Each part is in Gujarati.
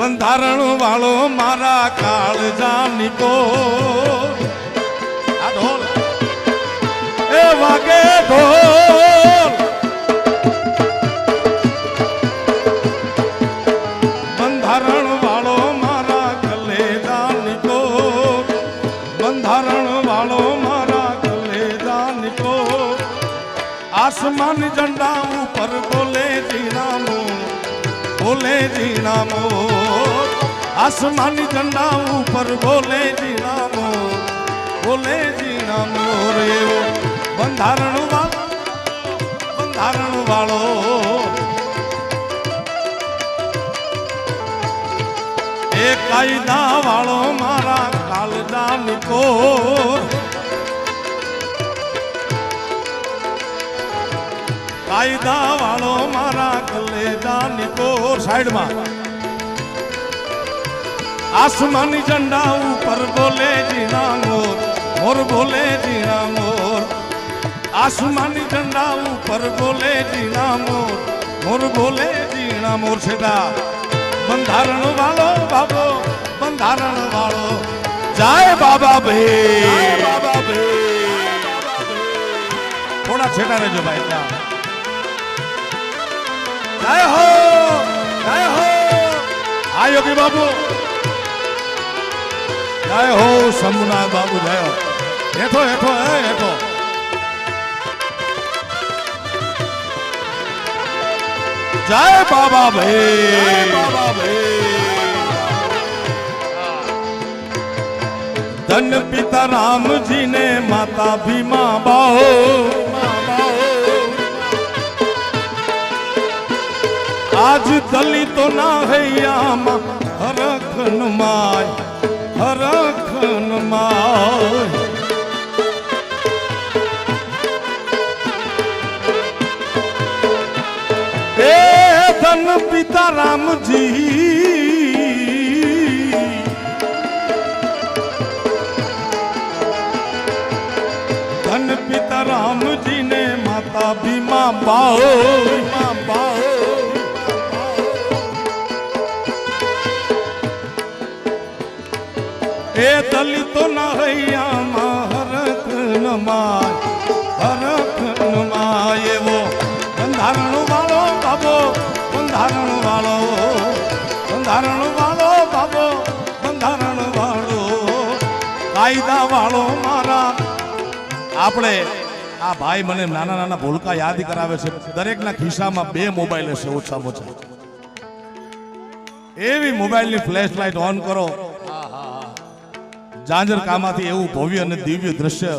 બંધારણ વાળો મારા કાળજા નીકો આ એ વાગે ઢોલ. બંધારણ વાળો મારા કલેદા નીકો બંધારણ વાળો મારા કલેજા નીકો આસમાન ઝંડા જી નામો આસમાની ઝંડા ઉપર બોલે જી નામો બોલે જી નામો રે બંધારણ વાળો બંધારણ વાળો. એ કાયદા વાળો મારા કાલદા મૂકો કાયદા વાળો મારા કલેજા નીકો સાઈડમાં. આસમાની ઝંડા ઉપર બોલે જીણા મોર મોર બોલે જીણા મોર. આસમાની ઝંડા ઉપર બોલે જીણા મોર મોર બોલે જીણા મોર સેડા બંધારણ વાળો બાબો બંધારણ વાળો જય બાબા ભાઈ બાબા થોડા છેડા રહેજો ભાઈ ત્યાં. જય હો! જય હો! હા, યોગી બાબુ જય હો, શંભુનાથ બાબુ જય હો. હેઠો હેઠો, હે, હેઠો. જય બાબા ભાઈ. બાબા ધન પિતા રામજી માતા ભીમા બાહો. આજ દલિતો ના હૈયામાં હરખન માય હરખન માય એ ધન પિતા રામજી. ધન પિતા રામજી ને માતા ભીમા બાઓ ભીમા બાહો એ દલિતો ના હૈયામાં હરખ નમાય હરખ નમાય એવો. બંધારણ વાળો બાબો, બંધારણ વાળો બંધારણ વાળો બાબો, બંધારણ વાળો. કાયદા વાળો મારા. આપણે આ ભાઈ મને નાના નાના ભૂલકા યાદ કરાવે છે. દરેકના ખિસ્સામાં બે મોબાઈલ હશે, ઓછામાં ઓછા. એવી મોબાઈલની ફ્લેશ લાઇટ ઓન કરો. કામાંથી એવું ભવ્ય અને દિવ્ય દ્રશ્ય.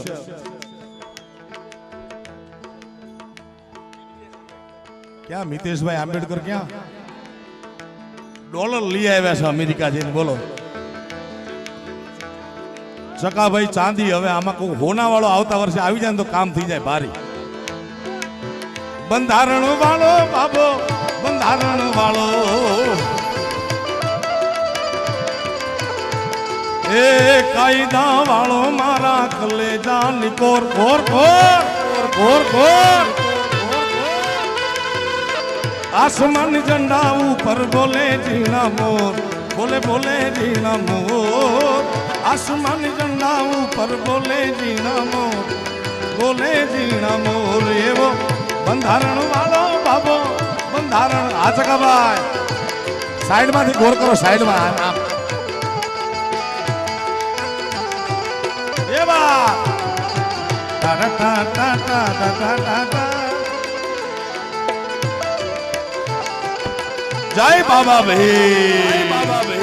ક્યાં મિતેશભાઈ આંબેડકર ક્યાં? ડોલર લઈ આવ્યા છે અમેરિકા જઈને, બોલો. ચકાભાઈ ચાંદી, હવે આમાં કોઈ હોના વાળો આવતા વર્ષે આવી જાય તો કામ થઈ જાય ભારી. બંધારણ વાળો બાબો બંધારણ વાળો એ કાયદા વાળો મારા કલેજા નિકોર કોર કોર કોર કોર આસમાન ઝંડા ઉપર બોલે જીણા મોર, બોલે બોલે જીણા મોર. આસમાન ઝંડા ઉપર બોલે જીણા મોર, બોલે જીણા મોર. એવો બંધારણ વાળો બાબો, બંધારણ આ ચકાભાઈ સાઈડમાંથી ગોર કરો, સાઈડમાં. આમ સેવા જય બાબા ભાઈ બાબા ભાઈ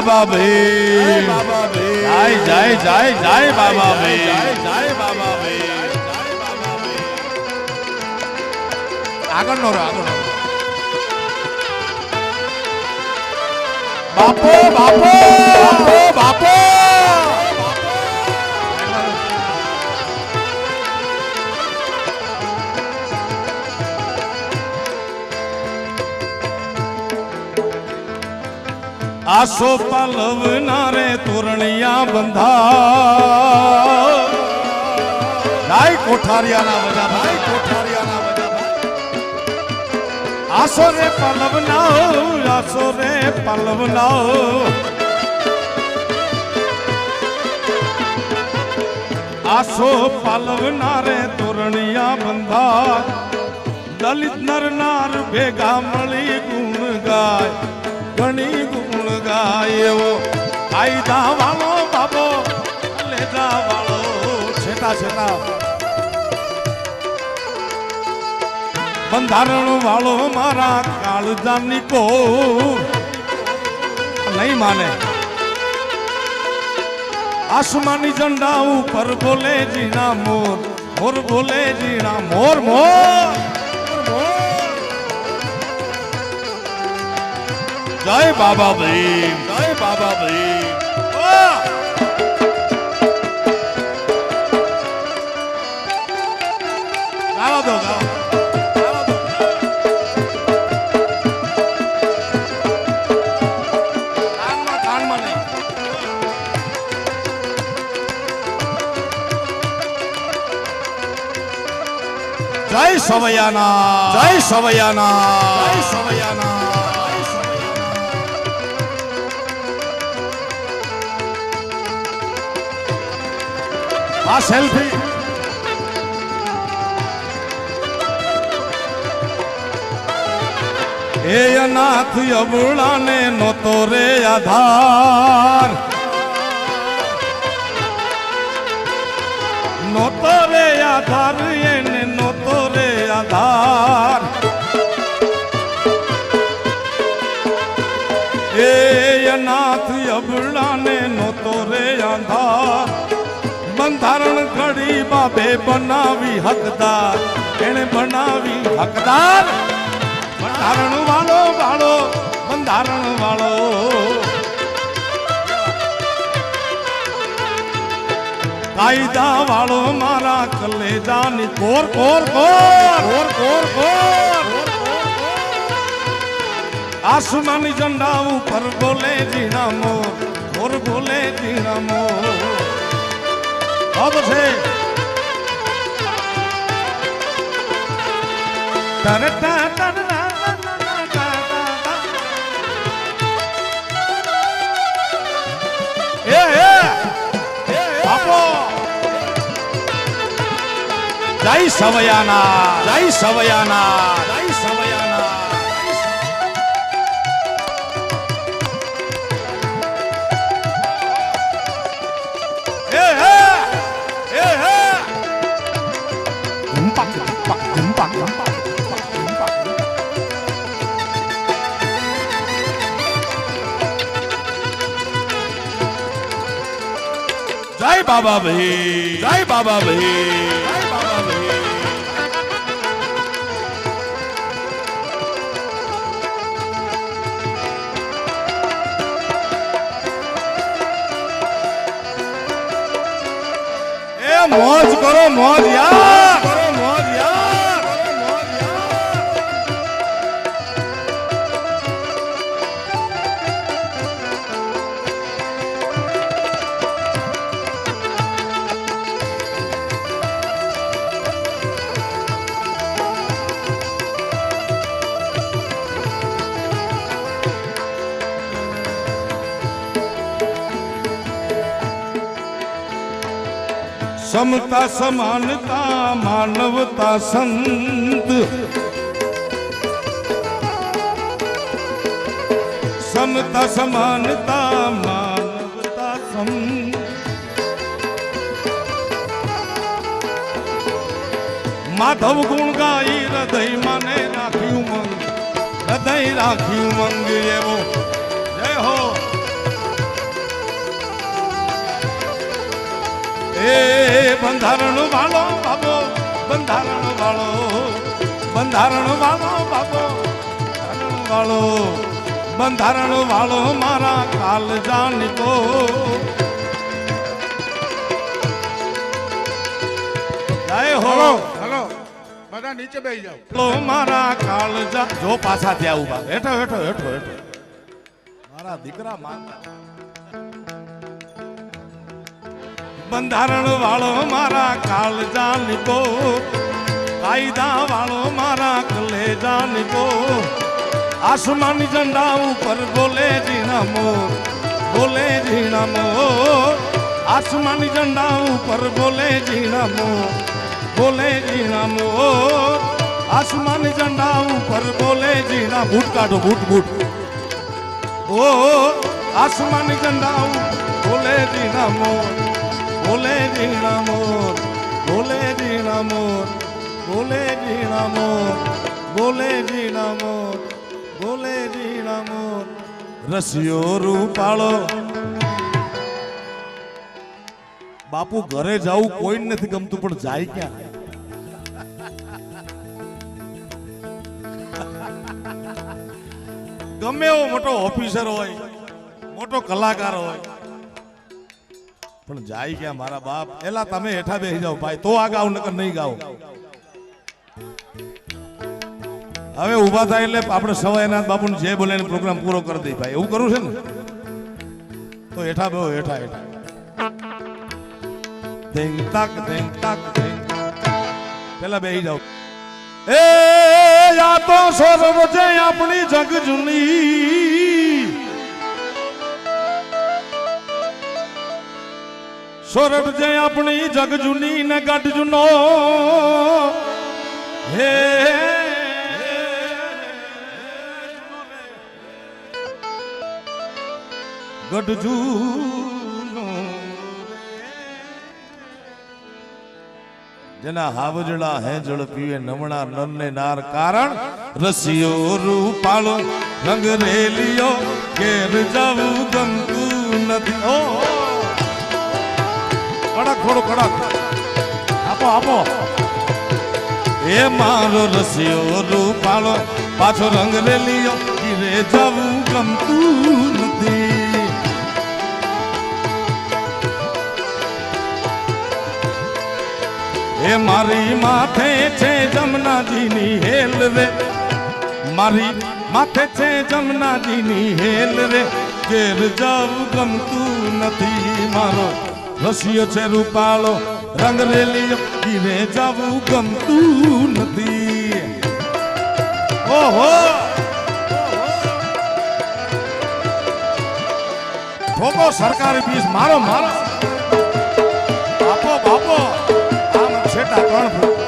বাবা বে। বাবা বে। জয় জয় জয় জয় বাবা বে। জয় বাবা বে। આગળ નો આગળ બાપો બાપો આસો પલવનારે તોરણિયા બંધા ભાઈ કોઠારિયાના વજા ભાઈ કોઠારિયાના બધા આસો રે પલવનાઓ આસો રે પલવનાઓ આસો પલવનારે તોરણિયા બંધા દલિત નર નાર ભેગા મળી ગુણ ગાય. ઘણી ગાય એવો કાયદા વાળો બાબો લેજા વાળો છેટા છેટા. બંધારણ વાળો મારા કાળજાની કો નહીં માને. આસમાની ઝંડા ઉપર બોલે જીના મોર મોર બોલે જીના મોર મોર. જય બાબા ભીમ, જય બાબા ભીમ! ગાવા દો ગાવા જય સવૈયાના જય સવૈયાના જય સવૈયાના. આ સેલ્ફી. એ અનાથ અબળાને નહોતો રે આધાર. નહોતો રે આધાર, એને નહોતો રે આધાર. એ અનાથ અબળાને નહોતો રે આધાર. બાબે બનાવી હકદાર. એને બનાવી હકદાર. બંધારણ વાળો વાળો, બંધારણ વાળો. કાયદા વાળો મારા કલેજાની કોર કોર કોર કોર કોર કોર. આસમાની ઝંડા ઉપર બોલે જીણામો મોર બોલે જીના મોર તરતા તરના એ હે જય સવયાના જય સવયાના બાબા ભાઈ. જય બાબા ભાઈ. મોજ કરો મોજ યાર. સમતા સમાનતા માનવતા સંત સમતા સમાનતા માનવતા સંત માધવ ગુણ ગાઈ હૃદય માને રાખ્યું મંગ હૃદય રાખ્યું મંગ એવો જય હો એ બંધારણ વાળો બાબો બંધારણ વાળો બંધારણ વાળો બાબો બંધારણ વાળો બંધારણ વાળો મારા કાલ જાનકો જય હો. Hello hello. બધા નીચે બેસી જાઓ. લો મારા કાળ જો પાછા ત્યાં ઊભા હેઠો હેઠો હેઠો હેઠો. મારા દીકરા માનતા. બંધારણ વાળો મારા કાળ જાનકો કાયદા વાળો મારા કલેજા નિકો આસમાની ઝંડા ઉપર બોલે જીનામો બોલે જીનામો આસમાની ઝંડા ઉપર બોલે જીનામો બોલે જીનામો આસમાની ઝંડા ઉપર બોલે જીના બૂટ કાઢો, બૂટ બૂટ. ઓ, આસમાની ઝંડા ઉપર બોલે જીના મોર બોલે જીના મોર, બોલે જીના મોર, બોલે જીના મોર, બોલે જીના મોર, બોલે જીના મોર. રસિયો રૂપાળો. બાપુ, ઘરે જવું કોઈ નથી ગમતું, પણ જાય ક્યાં? ગમે એવો મોટો ઓફિસર હોય, મોટો કલાકાર હોય પણ જાય ક્યાં મારા બાપ? એલા તમે હેઠા બેસી જાઓ ભાઈ, તો આ ગાવ નકર નહીં ગાવ. હવે ઊભા થાય એટલે આપણે સવાયનાથ બાપુને જે બોલે પ્રોગ્રામ પૂરો કરી દઈ ભાઈ. એવું કરું છે ને? તો હેઠા બેહો, હેઠા હેઠા. પેલા બેસી જાઓ. એ યા તો સોરવ છે આપણી જગ જૂની. સોરઠ જે આપણી જગ જૂની ને ગઢ જૂનો હે ગઢ જૂનો જેના હાવજળા હેજળ પીવે નમણા નરને નાર કારણ રસિયો રૂપાળો રંગ રેલિયો ઘેર જવું ગમતું નથી કડક થોડું કડક આપો આપો. એ મારો રસિયો, રૂપાળો, પાછો રંગ રેલિયો ઘીરે જવું ગમતું એ મારી માથે છે જમનાજીની હેલ રે મારી માથે છે જમનાજીની હેલ રે ઘેર જવું ગમતું નથી મારો. રસિયો છે રૂપાળો રંગ રેલીઓ ઘીરે જવું ગમતું નથી. ઓહો! ઠોકો સરકારી ફીસ મારો મારો. બાપો બાપો, આમ છેટા ત્રણ ફૂટ.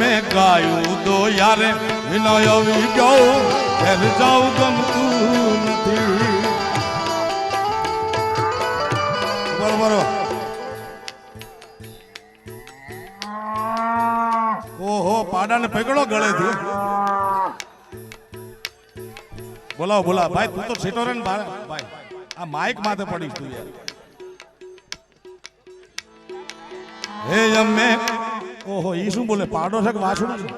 અમે ગાયું તો યારે વિનય આવી ગયો. ઘેર જાઉં ગમતું નથી. બરોબર ઓહો, પાડાને પકડો ગળેથી. બોલાવો બોલાવો. ભાઈ, તું તો છેટો રે ને ભાઈ, આ માઇક માથે પડીશ તું યાર. હે, અમે ઓહો, ઈ શું બોલે? પાડો છે કે વાછડું છે?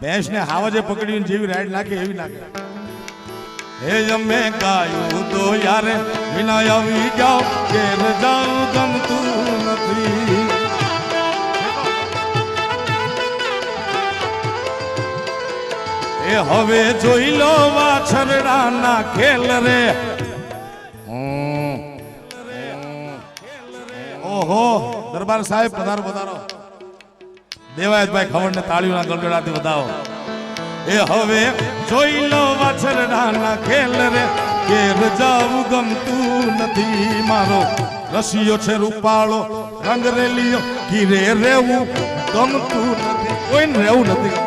ભેંસને હાવજે પકડીને જેવી રાઈડ નાખે, એવી નાખે. હે જમે ગાયું તો યારે વિના આવી જાઓ, ઘેર જાઉં ગમતું નથી. એ હવે જોઈ લો વાછરડાના ખેલ રે. ઓહો. દરબાર સાહેબ, પધારો પધારો. દેવાયતભાઈ ખવડને તાળીઓના ગળગડાથી વધાવો. એ હવે જોઈ લો વાછરડાના ખેલ રે, ઘેર જાવું ગમતું નથી મારો. રસિયો છે રૂપાળો, રંગ રેલિયો ઘીરે રહેવું ગમતું નથી. કોઈને રહેવું નથી.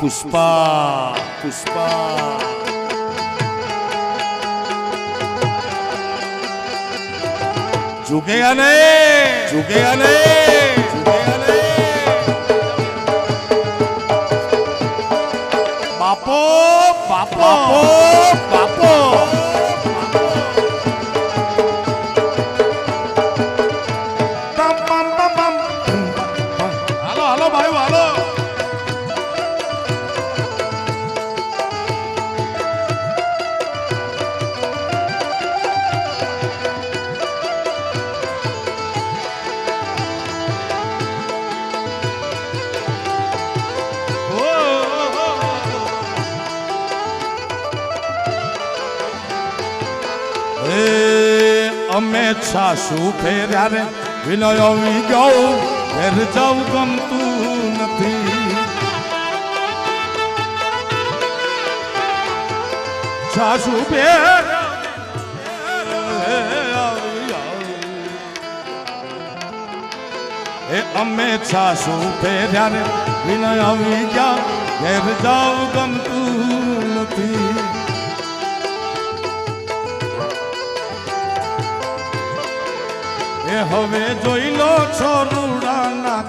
પુષ્પા પુષ્પા. ઝુકેગા નહીં! ઝુકેગા નહીં. બાપો હાલો હાલો ભાઈ હાલો. અમે છાસુ ફેર્યા રે વિનય ગયો જવું ગમતું નથી. સાસુ ફેર્યા એ અમે સાસુ ફેર્યા વિનય આવી ગયા ઘેર જવું ગમતું નથી. હવે જોઈ લો છો રૂડાના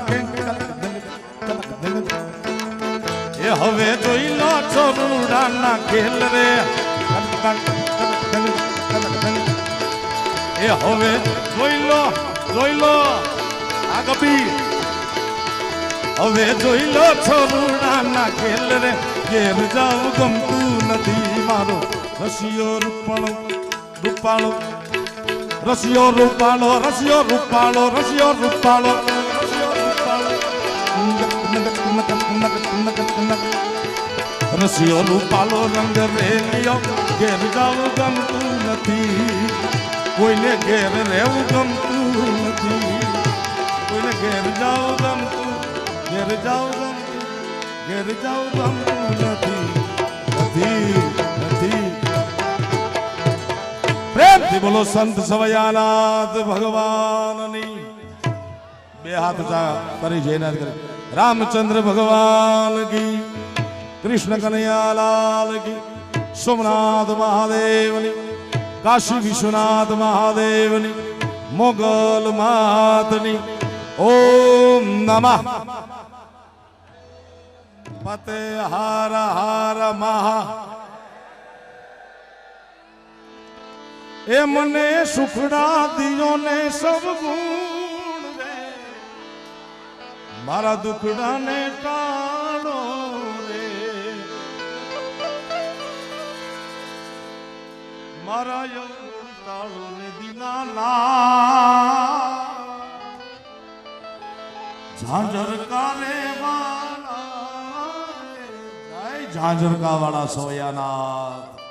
એ હવે જોઈ લો છો રૂડા ખેલ રે એ હવે જોઈ લો જોઈ લો. આ કપી હવે જોઈ લો છો રૂડા ખેલ રે ઘેર જાવ ગમતું નથી મારો. રસિયો રૂપાળો રૂપાળો. રસિયો રૂપાળો રસિયો રૂપાળો રસિયો રૂપાળો રસિયો રૂપાળો રંગ રેલિયો ઘેર જાવું ગમતું નથી કોઈને ઘેર રહેવું ગમતું નથી કોઈને ઘેર જાવું ગમતું ઘેર જાવું ગમતું ઘેર જાવું ગમતું નથી નથી પ્રેમથી બોલો, સંત સવયાનાથ ભગવાનની. બે હાથ કરી જયનાથ કરે. રામચંદ્ર ભગવાન કી, કૃષ્ણ કનૈયાલાલ કી, સોમનાથ મહાદેવની, કાશી વિશ્વનાથ મહાદેવની, મોગલ માતની. ઓમ નમઃ. પતે હાર હાર, મહા. એ મને સુખડા દિયો ને સબ ગુણ રે. મારા દુખડા ને ટાળો રે. મારા યૌવન ટાળો ને દીનાના ઝાંઝર કારે વાળા જય ઝાંઝર વાળા સોયાનાથ.